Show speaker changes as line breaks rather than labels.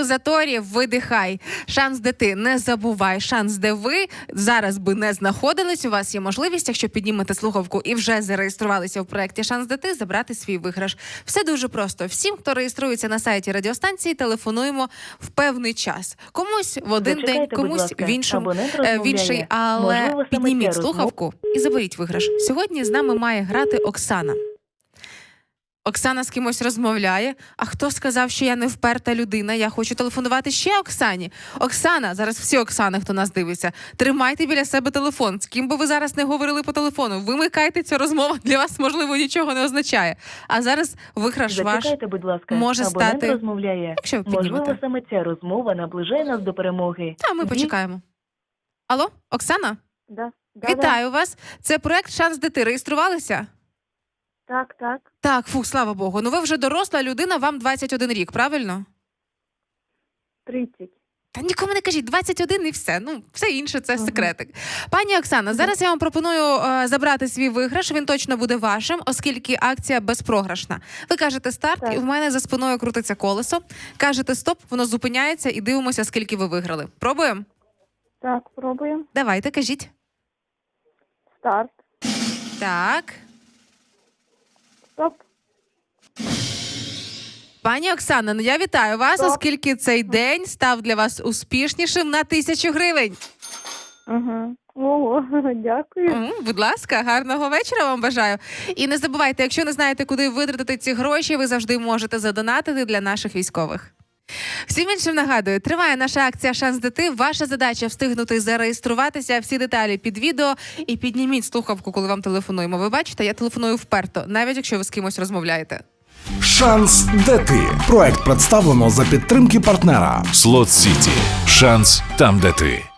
у заторі, видихай. Шанс, де ти не забувай. Шанс, де ви зараз би не знаходились. У вас є можливість, якщо піднімете слухавку і вже зареєструвалися в проєкті Шанс, де ти забрати свій виграш. Все дуже просто. Всім, хто реєструється на сайті радіостанції, телефонуємо в певний час. Комусь в один
Зачекайте,
день, комусь в іншому е, в інший, але підніміть слухавку і заберіть виграш. Сьогодні з нами має грати Оксана. Оксана з кимось розмовляє. А хто сказав, що я не вперта людина? Я хочу телефонувати ще Оксані. Оксана, зараз всі Оксани, хто нас дивиться, тримайте біля себе телефон. З ким би ви зараз не говорили по телефону. Вимикайте цю розмову. Для вас можливо нічого не означає. А зараз виграш ваш.
Будь ласка.
може
Абонент
стати-
розмовляє.
Якщо ви
Можливо, саме ця розмова наближає нас до перемоги.
Та ми
Ні?
почекаємо. Алло, Оксана,
Да. Да,
вітаю вас. Це проект Шанс дити. Реєструвалися?
Так, так.
Так, фу, слава Богу. Ну ви вже доросла людина, вам 21 рік, правильно?
30.
Та нікому не кажіть, 21 і все. Ну, все інше це секретик. Пані Оксана, зараз я вам пропоную е, забрати свій виграш. Він точно буде вашим, оскільки акція безпрограшна. Ви кажете старт,
Так.
і в мене за спиною крутиться колесо. Кажете стоп, воно зупиняється і дивимося, скільки ви виграли. Пробуємо?
Так, пробуємо.
Давайте, кажіть.
Старт.
Так.
Стоп.
Пані Оксана, ну я вітаю вас,
Стоп.
оскільки цей день став для вас успішнішим на тисячу гривень.
Ого, дякую.
М, Будь ласка, гарного вечора вам бажаю. І не забувайте, якщо не знаєте, куди витратити ці гроші, ви завжди можете задонатити для наших військових. Всім іншим нагадую, триває наша акція Шанс дити. Ваша задача встигнути зареєструватися. Всі деталі під відео і підніміть слухавку, коли вам телефонуємо. Ви бачите, я телефоную вперто, навіть якщо ви з кимось розмовляєте.
Шанс дити. Проект представлено за підтримки партнера.
Слот Сіті. Шанс там, де ти.